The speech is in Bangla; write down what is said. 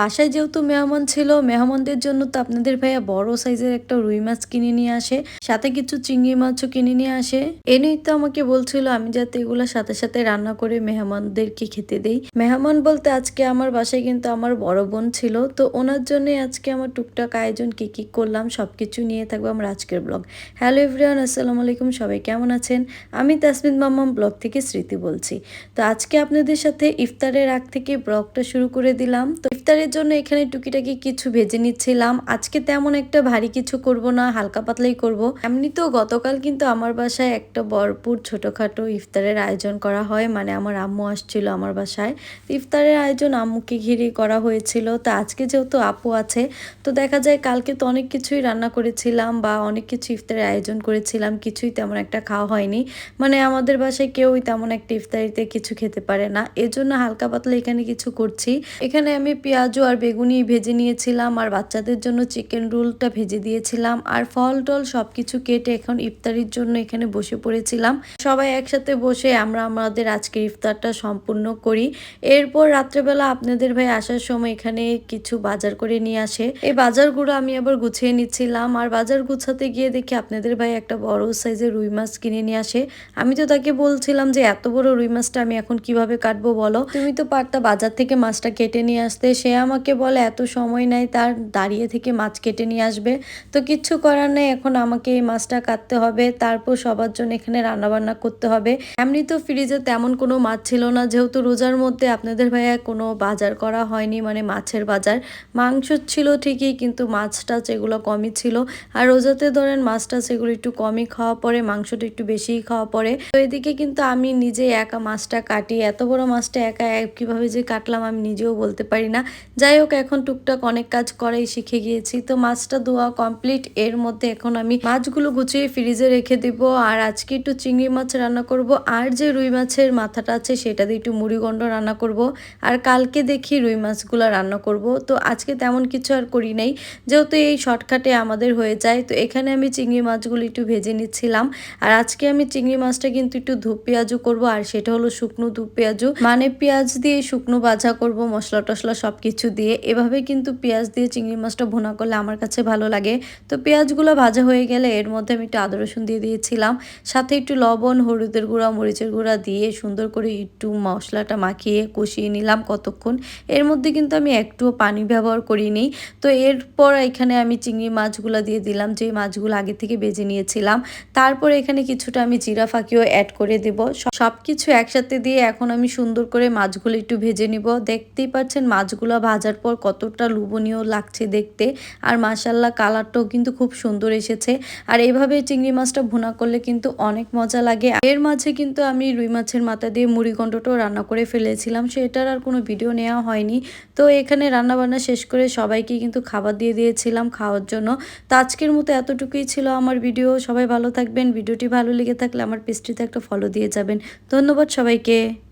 বাসায় যেহেতু মেহমান ছিল, মেহমানদের জন্য তো আপনাদের ভাইয়া বড় সাইজের একটা রুই মাছ কিনে নিয়ে আসে, সাথে কিছু চিংড়ি মাছও কিনে নিয়ে আসে। এনেই তো আমাকে বলছিল, আমি যাতে এগুলো সাথে সাথে রান্না করে মেহমানদেরকে খেতে দেই। মেহমান বলতে, আজকে আমার বাসায় কিন্তু আমার বড় বোন ছিল, তো ওনার জন্য আজকে আমার টুকটাক আয়োজন, কি কি করলাম, সবকিছু নিয়ে থাকব আমার আজকের ব্লগ। হ্যালো এভরিওয়ান, আসসালামু আলাইকুম, সবাই কেমন আছেন? আমি তাসমিন মাম্মাম ব্লগ থেকে স্মৃতি বলছি। তো আজকে আপনাদের সাথে ইফতারের আগ থেকে ব্লগটা শুরু করে দিলাম। তো ইফতারের জন্য এখানে টুকিটাকি কিছু ভেজে নিচ্ছিলাম। আজকে তেমন একটা ভারী কিছু করব না, হালকা পাতলাই করব। এমনিতেও গতকাল কিন্তু আমার বাসায় একটা ভরপুর ছোটোখাটো ইফতারের আয়োজন করা হয় মানে আমার আম্মু আসছিল আমার বাসায়। তো ইফতারের আয়োজন আম্মুকে ঘিরে করা হয়েছিল। তো আজকে যেহেতু আপু আছে, তো দেখা যায় কালকে তো অনেক কিছুই রান্না করেছিলাম বা অনেক কিছু ইফতারের আয়োজন করেছিলাম, কিছুই তেমন একটা খাওয়া হয়নি। মানে আমাদের বাসায় কেউই তেমন একটা ইফতারিতে কিছু খেতে পারে না। এজন্য হালকা পাতলা এখানে কিছু করছি। এখানে আমি পেঁয়াজু আর বেগুনি ভেজে নিয়েছিলাম আর বাচ্চাদের জন্য চিকেন রোলটা ভেজে দিয়েছিলাম আর ফল টল সব কিছু কেটে এখন ইফতারির জন্য এখানে বসে পড়েছিলাম। সবাই একসাথে বসে আমরা আমাদের আজকের ইফতারটা সম্পূর্ণ করি। এরপর রাত্রেবেলা আপনাদের ভাই আসার সময় এখানে কিছু বাজার করে নিয়ে আসে। এই বাজারগুলো আমি আবার গুছিয়ে নিচ্ছিলাম আর বাজার গুছাতে গিয়ে দেখি আপনাদের ভাই একটা বড় সাইজের রুই মাছ কিনে নিয়ে আসে। আমি তো তাকে বলছিলাম যে, এত বড় রুই মাছটা আমি এখন কীভাবে কাটবো বলো? তুমি তো পারতা বাজার থেকে মাছটা কেটে নিয়ে আসতে। সে আমাকে বলে, এত সময় নাই, তার দাঁড়িয়ে থেকে মাছ কেটে নিয়ে আসবে। তো কিচ্ছু করার নেই, এখন আমাকে এই মাছটা কাটতে হবে, তারপর সবার জন্য এখানে রান্নাবান্না করতে হবে। এমনি তো ফ্রিজে তেমন কোনো মাছ ছিল না, যেহেতু রোজার মধ্যে আপনাদের ভাইয়া কোনো বাজার করা হয়নি মানে মাছের বাজার। মাংস ছিল ঠিকই, কিন্তু মাছ টাছ এগুলো কমই ছিল। আর রোজাতে ধরেন মাছ টাছ এগুলো একটু কমই খাওয়া পড়ে, মাংসটা একটু বেশিই খাওয়া পড়ে। তো এদিকে কিন্তু আমি নিজে একা মাছটা কাটি, এত বড় মাছটা একা কীভাবে যে কাটলাম আমি নিজেও বলতে পারি না। যাই হোক, এখন টুকটাক অনেক কাজ করাই শিখে গিয়েছি। তো মাছটা ধোয়া কমপ্লিট এর মধ্যে এখন আমি মাছগুলো গুছিয়ে ফ্রিজে রেখে দিব। আর আজকে একটু চিংড়ি মাছ রান্না করব। আর যে রুই মাছের মাথাটা আছে, সেটা দিয়ে একটু মুড়িগন্ড রান্না করব। আর কালকে দেখি রুই মাছগুলো রান্না করব। তো আজকে তেমন কিছু আর করি নাই। যেহেতু এই শর্টকাটে আমাদের হয়ে যায়, তো এখানে আমি চিংড়ি মাছগুলো একটু ভেজে নিচ্ছিলাম। আর আজকে আমি চিংড়ি মাছটা কিন্তু একটু ধূপ পেঁয়াজু করব। আর সেটা হলো শুকনো ধূপ পেঁয়াজু মানে পেঁয়াজ দিয়ে শুকনো ভাজা করব মশলা টশলা সব কিছু দিয়ে এভাবে কিন্তু পেঁয়াজ দিয়ে চিংড়ি মাছটা ভুনা করলে আমার কাছে ভালো লাগে। তো পেঁয়াজগুলো ভাজা হয়ে গেলে এর মধ্যে আমি একটু আদা রসুন দিয়ে দিয়েছিলাম। সাথে একটু লবণ, হলুদের গুঁড়া, মরিচের গুঁড়া দিয়ে সুন্দর করে একটু মশলাটা মাখিয়ে কষিয়ে নিলাম কতক্ষণ। এর মধ্যে কিন্তু আমি একটুও পানি ব্যবহার করিনি। তো এরপর এখানে আমি চিংড়ি মাছগুলো দিয়ে দিলাম, যে মাছগুলো আগে থেকে বেজে নিয়েছিলাম। তারপর এখানে কিছুটা আমি জিরা ফাঁকিও অ্যাড করে দেব। সব কিছু একসাথে দিয়ে এখন আমি সুন্দর করে মাছগুলো একটু ভেজে নিব। দেখতেই পাচ্ছেন মাছগুলো ভাজার পর কতটা লোভনীয় লাগছে দেখতে। আর মাসাল্লাহ কালারটাও কিন্তু খুব সুন্দর এসেছে। আর এইভাবে চিংড়ি মাছটা ভুনা করলে কিন্তু অনেক মজা লাগে। এর মাঝে কিন্তু আমি রুই মাছের মাথা দিয়ে মুড়িগণ্ডটাও রান্না করে ফেলেছিলাম। সেটার আর কোনো ভিডিও নেওয়া হয়নি। তো এখানে রান্না বান্না শেষ করে সবাইকে কিন্তু খাবার দিয়ে দিয়েছিলাম খাওয়ার জন্য। তো আজকের মতো এতটুকুই ছিল আমার ভিডিও। সবাই ভালো থাকবেন। ভিডিওটি ভালো লেগে থাকলে আমার পেস্ট্রিতে একটা ফলো দিয়ে যাবেন। ধন্যবাদ সবাইকে।